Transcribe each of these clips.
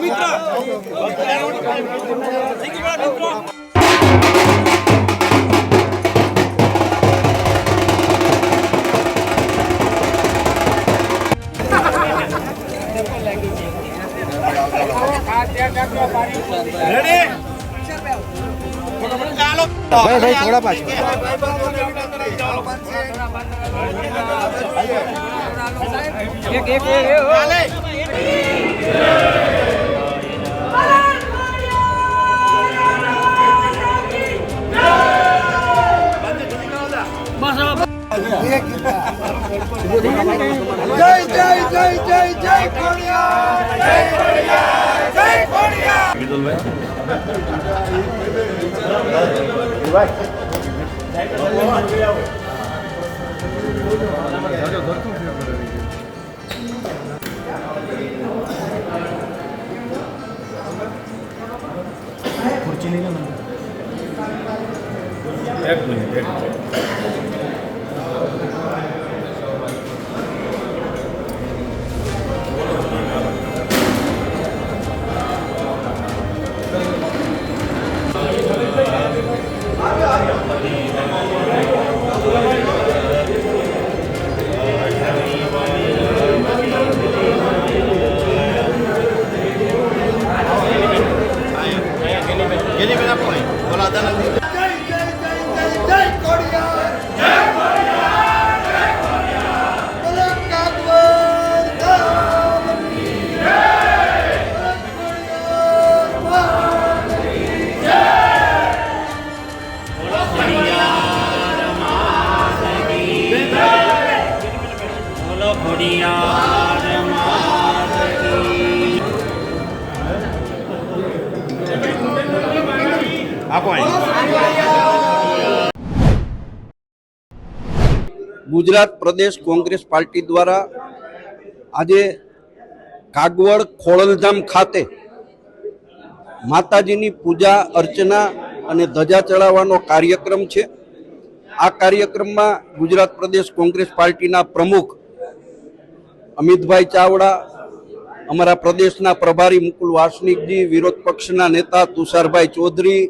મિત્ર ભાઈ ભાઈ થોડા પાછળ જય જય જય જય જય ખોડિયાર જય ખોડિયાર જય ખોડિયાર જય પ્રદેશ કોંગ્રેસ પાર્ટી દ્વારા આજે કાગવડ ખોળલધામ ખાતે માતાજીની પૂજા, અર્ચના અને ધજા ચડાવવાનો કાર્યક્રમ છે. આ કાર્યક્રમમાં ગુજરાત પ્રદેશ કોંગ્રેસ પાર્ટીના પ્રમુખ અમિતભાઈ ચાવડા, અમારા પ્રદેશના પ્રભારી મુકુલ વાસનિકજી, વિરોધ પક્ષના નેતા તુષારભાઈ ચૌધરી,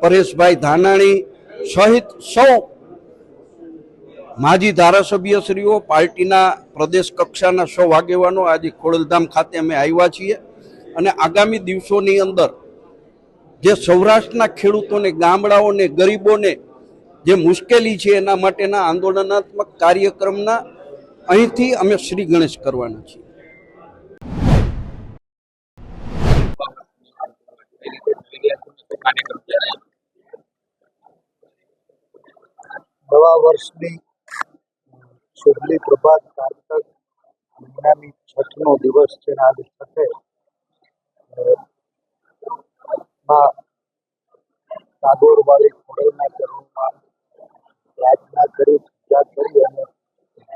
પરેશભાઈ ધાનાણી સહિત સૌ માજી ધારાસભ્યશ્રીઓ પાર્ટીના પ્રદેશ કક્ષાના સૌ આગેવાનો આજે ખોડલધામ ખાતે અમે આવ્યા છીએ અને આગામી દિવસોની અંદર જે સૌરાષ્ટ્રના ખેડૂતોને, ગામડાઓને, ગરીબોને જે મુશ્કેલી છે એના માટેના આંદોલનાત્મક કાર્યક્રમના અહીંથી અમે શ્રી ગણેશ કરવાના છીએ. નવા વર્ષની શુભલી પ્રભાત કારતક મહિનાની છઠનો દિવસ છે આજ છઠે માં કાગોરવાળી ખોડલના ચરણમાં પ્રાર્થના કરી, પૂજા કરી અને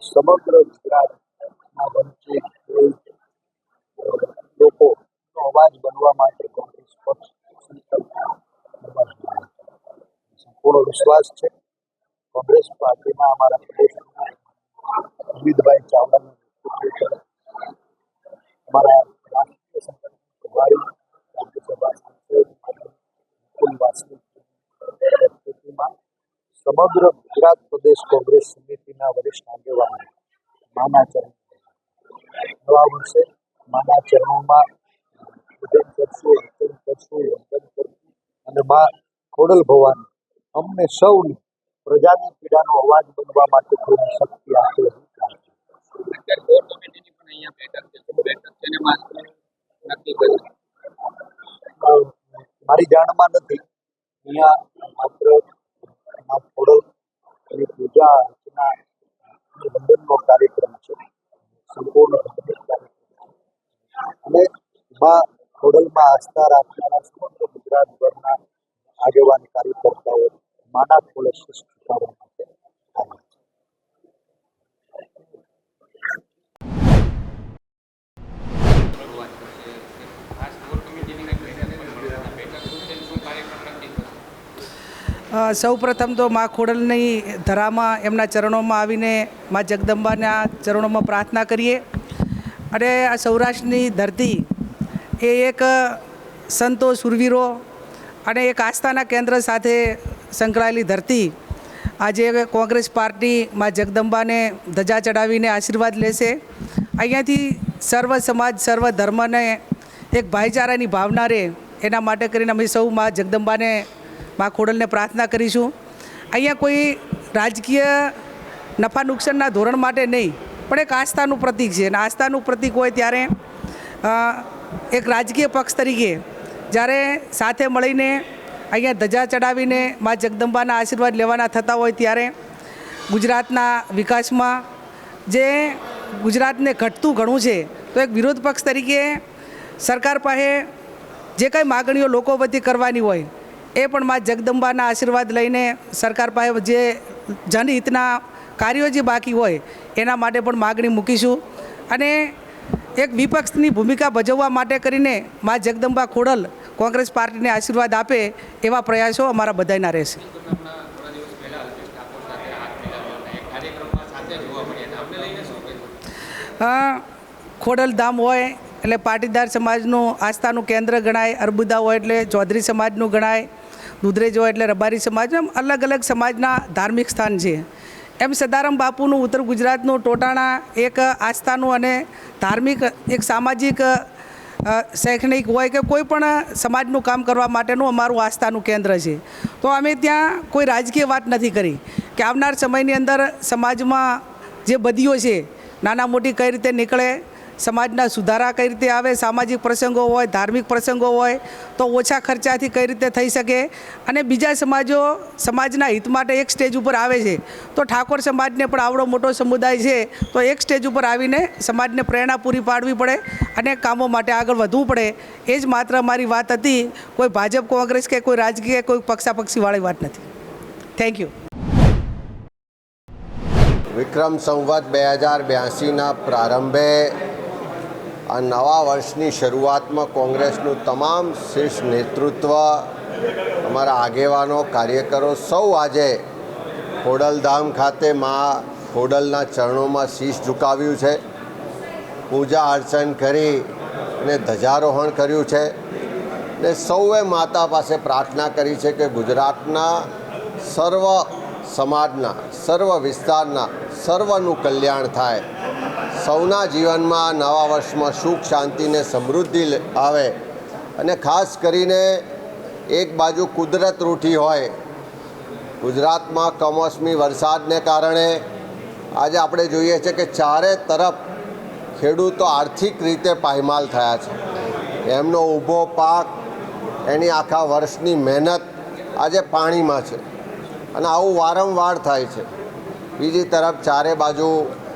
સમગ્ર ગુજરાતમાં વંચિત લોકો અવાજ બનવા માટે કોંગ્રેસ પક્ષ. સંપૂર્ણ વિશ્વાસ છે કોંગ્રેસ પાર્ટીમાં અમારા અમિતભાઈ ચાવડાનું અમારા સમગ્ર ગુજરાત પ્રદેશ કોંગ્રેસ સમિતિના વરિષ્ઠ આગેવાનો માના ચરણ નવા વર્ષે માના ચરણોમાં પૂજન કરશું અર્ચન કરશું વંદન કરશું અને મા ખોડલ ભવાની અમને સૌને પ્રજાની પીડાનો અવાજ બનવા માટે થોડી શક્તિ આપે. મારી જાણમાં નથી. અહીંયા માત્ર એની પૂજા અર્ચના વંદનનો કાર્યક્રમ છે. સંપૂર્ણ કાર્યક્રમ અને મા ખોડલમાં આસ્થા રાખનારા સમગ્ર ગુજરાતભરના આગેવાન કાર્યકર્તાઓ માના ખોળે શિસ્ત માટે આવ્યા છે શરૂઆત કરશે ખાસ કોર કમિટીની કંઈક બેઠક પણ બેઠક શું છે શું કાર્યક્રમ નક્કી કરશે અ, સૌ પ્રથમ તો મા ખોડલની ધરામાં એમના ચરણોમાં આવીને મા જગદંબાના ચરણોમાં પ્રાર્થના કરીએ. અને આ સૌરાષ્ટ્રની ધરતી એ એક સંતો સુરવીરો અને એક આસ્થાના કેન્દ્ર સાથે સંકળાયેલી ધરતી. આજે કોંગ્રેસ પાર્ટી મા જગદંબાને ધજા ચડાવીને આશીર્વાદ લેશે. અહીંયાથી સર્વ સમાજ, સર્વ ધર્મને એક ભાઈચારાની ભાવના રહે. એના માટે કરીને અમે સૌ મા જગદંબાને મા ખોડલને પ્રાર્થના કરીશું. અહીંયા કોઈ રાજકીય નફા નુકસાનના ધોરણ માટે નહીં, પણ એક આસ્થાનું પ્રતીક છે. અને આસ્થાનું પ્રતીક હોય ત્યારે એક રાજકીય પક્ષ તરીકે જ્યારે સાથે મળીને અહીંયા ધજા ચડાવીને મા જગદંબાના આશીર્વાદ લેવાના થતા હોય ત્યારે ગુજરાતના વિકાસમાં જે ગુજરાતને ઘટતું ઘણું છે, તો એક વિરોધ પક્ષ તરીકે સરકાર પાસે જે કંઈ માગણીઓ લોકો વતી કરવાની હોય એ પણ મા જગદંબાના આશીર્વાદ લઈને સરકાર પાસે જે જનહિતના કાર્યો જે બાકી હોય, એના માટે પણ માગણી મૂકીશું. અને એક વિપક્ષની ભૂમિકા ભજવવા માટે કરીને મા જગદંબા ખોડલ કોંગ્રેસ પાર્ટીને આશીર્વાદ આપે એવા પ્રયાસો અમારા બધાના રહેશે. ખોડલ ધામ હોય એટલે પાટીદાર સમાજનું આસ્થાનું કેન્દ્ર ગણાય, અર્બુદા હોય એટલે ચૌધરી સમાજનું ગણાય દુધરેજ એટલે રબારી સમાજ એમ અલગ અલગ સમાજના ધાર્મિક સ્થાન છે. એમ સદારામ બાપુનું ઉત્તર ગુજરાતનું ટોટાણા એક આસ્થાનું અને ધાર્મિક, એક સામાજિક શૈક્ષણિક હોય કે કોઈ પણ સમાજનું કામ કરવા માટેનું અમારું આસ્થાનું કેન્દ્ર છે. તો અમે ત્યાં કોઈ રાજકીય વાત નથી કરી કે આવનાર સમયની અંદર સમાજમાં જે બદીઓ છે, નાના મોટી કઈ રીતે નીકળે સમાજના સુધારા કઈ રીતે આવે, સામાજિક પ્રસંગો હોય, ધાર્મિક પ્રસંગો હોય, તો ઓછા ખર્ચાથી કઈ રીતે થઈ શકે? અને બીજા સમાજો સમાજના હિત માટે એક સ્ટેજ ઉપર આવે છે. તો ઠાકોર સમાજને પણ આવડો મોટો સમુદાય છે, તો એક સ્ટેજ ઉપર આવીને સમાજને પ્રેરણા પૂરી પાડવી પડે અને કામો માટે આગળ વધવું પડે. એ જ માત્ર મારી વાત હતી. કોઈ ભાજપ, કોંગ્રેસ કે કોઈ રાજકીય, કોઈ પક્ષાપક્ષીવાળી વાત નથી. થેન્ક યુ વિક્રમ સંવત બે હજાર બ્યાસીના પ્રારંભે આ નવા વર્ષની શરૂઆતમાં કોંગ્રેસનું તમામ શીર્ષ નેતૃત્વ, અમારા આગેવાનો, કાર્યકરો સૌ આજે ખોડલધામ ખાતે મા ખોડલના ચરણોમાં શીશ ઝુકાવ્યું છે. પૂજા અર્ચન કરી અને ધ્વજારોહણ કર્યું છે. ને સૌએ માતા પાસે પ્રાર્થના કરી છે કે ગુજરાતના સર્વ સમાજના, સર્વ વિસ્તારના સર્વનું કલ્યાણ થાય. સૌના જીવનમાં નવા વર્ષમાં સુખ શાંતિ ને સમૃદ્ધિ આવે. અને ખાસ કરીને એક બાજુ કુદરત રૂઠી હોય. ગુજરાતમાં કમોસમી વરસાદને કારણે આજે આપણે જોઈએ છે કે ચારે તરફ ખેડૂતો આર્થિક રીતે પાયમાલ થયા છે. એમનો ઊભો પાક, એની આખા વર્ષની મહેનત આજે પાણીમાં છે. અને આવું વારંવાર થાય છે. બીજી તરફ ચારે બાજુ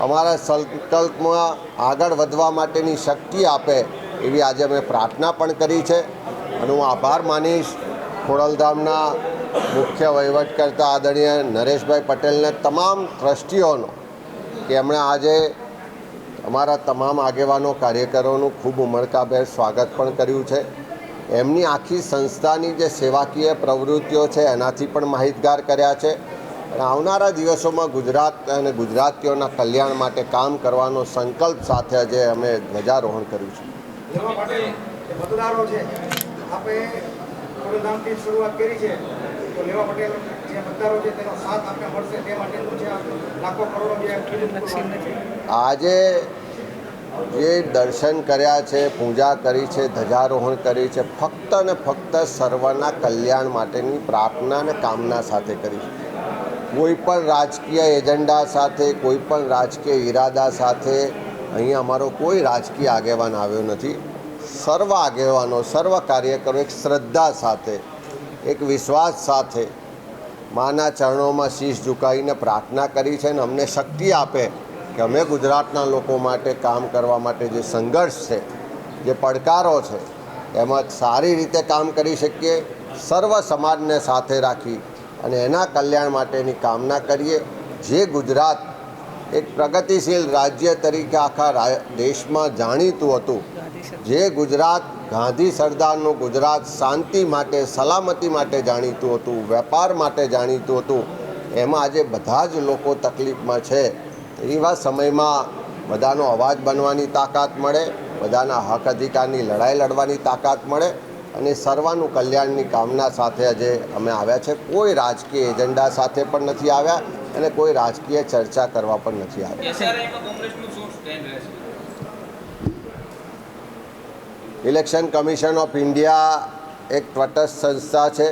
અમારા સંકલ્પમાં આગળ વધવા માટેની શક્તિ આપે એવી આજે અમે પ્રાર્થના પણ કરી છે. અને હું આભાર માનીશ ખોડલધામના મુખ્ય વહીવટકર્તા આદરણીય નરેશભાઈ પટેલને તમામ ટ્રસ્ટીઓનો કે એમણે આજે અમારા તમામ આગેવાનો કાર્યકરોનું ખૂબ ઉમળકાભેર સ્વાગત પણ કર્યું છે. એમની આખી સંસ્થાની જે સેવાકીય પ્રવૃત્તિઓ છે એનાથી પણ માહિતગાર કર્યા છે. અને આવનારા દિવસોમાં ગુજરાત અને ગુજરાતીઓના કલ્યાણ માટે કામ કરવાનો સંકલ્પ સાથે આજે અમે ધ્વજારોહણ કર્યું છે. લેવા માટે જે મતદારો છે આપણે ખોડલધામથી શરૂઆત કરી છે. તો લેવા પટેલ જે મતદારો છે તેનો સાથ આપણે મળશે તે માટેનું છે લાખો કરોડો જે આજે જે દર્શન કર્યા છે પૂજા કરી છે ધ્વજારોહણ કરી છે ફક્ત ને ફક્ત સર્વના કલ્યાણ માટેની પ્રાર્થના અને કામના સાથે કરી છે. કોઈ પણ રાજકીય એજન્ડા સાથે, કોઈ પણ રાજકીય ઈરાદા સાથે અહીંયા અમારો કોઈ રાજકીય આગેવાન આવ્યો નથી. સર્વ આગેવાનો, સર્વ કાર્યકરો એક શ્રદ્ધા સાથે, એક વિશ્વાસ સાથે માના ચરણોમાં શીશ ઝુકાવીને પ્રાર્થના કરી છે અને અમને શક્તિ આપે કે અમે ગુજરાતના લોકો માટે કામ કરવા માટે જે સંઘર્ષ છે, જે પડકારો છે, એમાં સારી રીતે કામ કરી શકીએ, સર્વ સમાજને સાથે રાખી અને એના કલ્યાણ માટેની કામના કરીએ. જે ગુજરાત એક પ્રગતિશીલ રાજ્ય તરીકે આખા દેશમાં જાણીતું હતું. જે ગુજરાત ગાંધી સરદારનું ગુજરાત શાંતિ માટે, સલામતી માટે જાણીતું હતું, વેપાર માટે જાણીતું હતું. એમાં આજે બધા જ લોકો તકલીફમાં છે. એવા સમયમાં બધાનો અવાજ બનવાની તાકાત મળે, બધાના હક અધિકારની લડાઈ લડવાની તાકાત મળે અને સર્વાનું કલ્યાણની કામના સાથે આજે અમે આવ્યા છે. કોઈ રાજકીય એજન્ડા સાથે પણ નથી આવ્યા અને કોઈ રાજકીય ચર્ચા કરવા પણ નથી આવ્યા. ઇલેક્શન કમિશન ઓફ ઇન્ડિયા એક તટસ્થ સંસ્થા છે.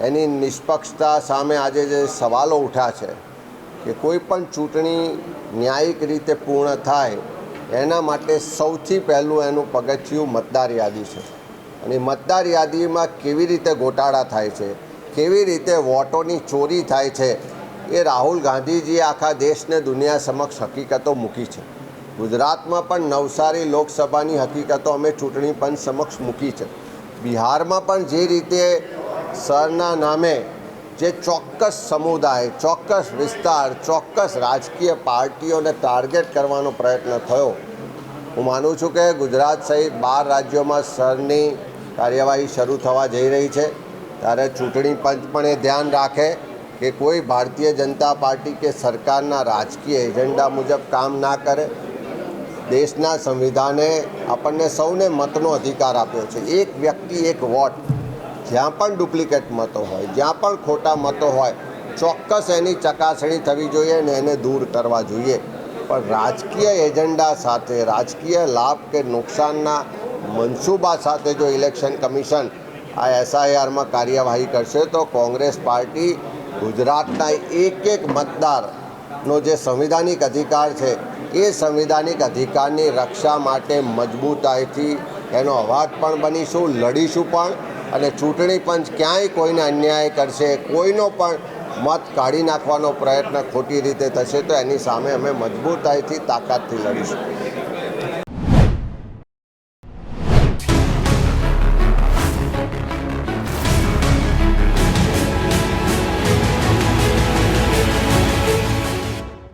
એની નિષ્પક્ષતા સામે આજે જે સવાલો ઉઠ્યા છે કે કોઈ પણ ચૂંટણી ન્યાયિક રીતે પૂર્ણ થાય એના માટે સૌથી પહેલું એનું પગથિયું મતદાર યાદી છે. અને મતદાર યાદીમાં કેવી રીતે ગોટાળા થાય છે, કેવી રીતે વોટોની ચોરી થાય છે, એ રાહુલ ગાંધીજીએ આખા દેશને દુનિયા સમક્ષ હકીકતો મૂકી છે. ગુજરાતમાં પણ નવસારી લોકસભાની હકીકતો અમે ચૂંટણી પંચ સમક્ષ મૂકી છે. બિહારમાં પણ જે રીતે સરના નામે જે ચોક્કસ સમુદાય, ચોક્કસ વિસ્તાર, ચોક્કસ રાજકીય પાર્ટીઓને ટાર્ગેટ કરવાનો પ્રયત્ન થયો, હું માનું છું કે ગુજરાત સહિત બાર રાજ્યોમાં સરની કાર્યવાહી શરૂ થવા જઈ રહી છે. ત્યારે ચૂંટણી પંચ પણ એ ધ્યાન રાખે કે કોઈ ભારતીય જનતા પાર્ટી કે સરકારના રાજકીય એજન્ડા મુજબ કામ ના કરે. દેશના સંવિધાને આપણને સૌને મતનો અધિકાર આપ્યો છે. એક વ્યક્તિ એક વોટ, જ્યાં પણ ડુપ્લિકેટ મતો હોય, જ્યાં પણ ખોટા મતો હોય, ચોક્કસ એની ચકાસણી થવી જોઈએ અને એને દૂર કરવા જોઈએ. પણ રાજકીય એજન્ડા સાથે રાજકીય લાભ કે નુકસાનના મનસૂબા સાથે જો ઇલેક્શન કમિશન આ એસઆઈઆરમાં કાર્યવાહી કરશે, તો કોંગ્રેસ પાર્ટી ગુજરાતના એક એક મતદારનો જે સંવિધાનિક અધિકાર છે, એ સંવિધાનિક અધિકારની રક્ષા માટે મજબૂતાઈથી એનો અવાજ પણ બનીશું, લડીશું પણ અને ચૂંટણી પંચ ક્યાંય કોઈને અન્યાય કરશે, કોઈનો પણ મત કાઢી નાખવાનો પ્રયત્ન ખોટી રીતે થશે, તો એની સામે અમે મજબૂતાઈથી તાકાતથી લડીશું.